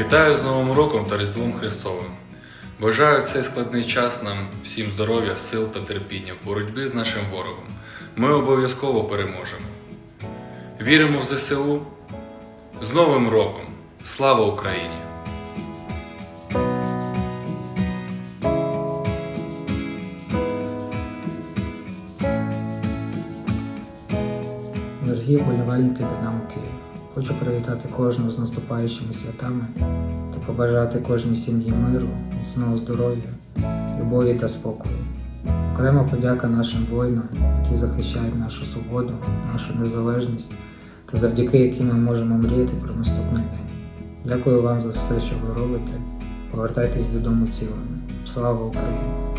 Вітаю з Новим роком та Різдвом Христовим. Бажаю цей складний час нам всім здоров'я, сил та терпіння в боротьбі з нашим ворогом. Ми обов'язково переможемо. Віримо в ЗСУ. З Новим роком! Слава Україні! Дорогі вболівальники Динамо Київ, хочу привітати кожного з наступаючими святами та побажати кожній сім'ї миру, міцного здоров'я, любові та спокою. Окрема подяка нашим воїнам, які захищають нашу свободу, нашу незалежність та завдяки яким ми можемо мріяти про наступний день. Дякую вам за все, що ви робите. Повертайтесь додому цілими. Слава Україні!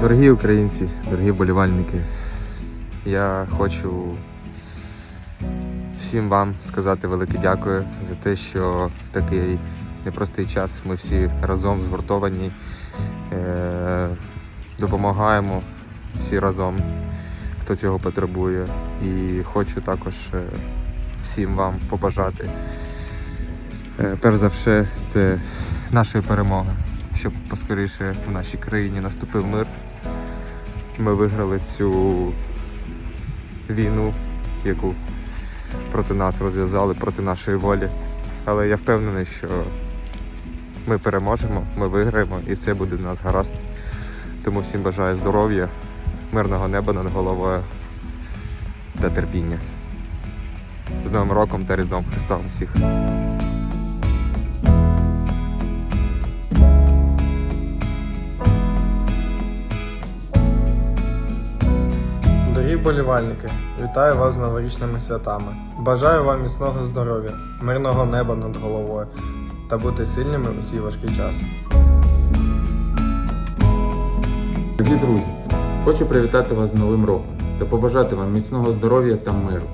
Дорогі українці, дорогі болівальники, я хочу всім вам сказати велике дякую за те, що в такий непростий час ми всі разом згуртовані, е- допомагаємо всі разом, хто цього потребує. І хочу також е, всім вам побажати. Е, перш за все, це нашої перемоги, щоб поскоріше в нашій країні наступив мир. Ми виграли цю війну, яку проти нас розв'язали, проти нашої волі. Але я впевнений, що ми переможемо, ми виграємо і все буде в нас гаразд. Тому всім бажаю здоров'я, мирного неба над головою та терпіння. З Новим роком та Різдвом Христом всіх. Вболівальники, вітаю вас з новорічними святами. Бажаю вам міцного здоров'я, мирного неба над головою та бути сильними у цей важкий час. Дорогі друзі, хочу привітати вас з Новим роком та побажати вам міцного здоров'я та миру,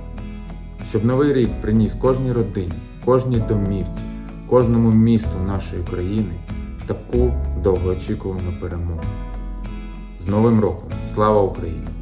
щоб новий рік приніс кожній родині, кожній домівці, кожному місту нашої країни таку довгоочікувану перемогу. З Новим роком! Слава Україні!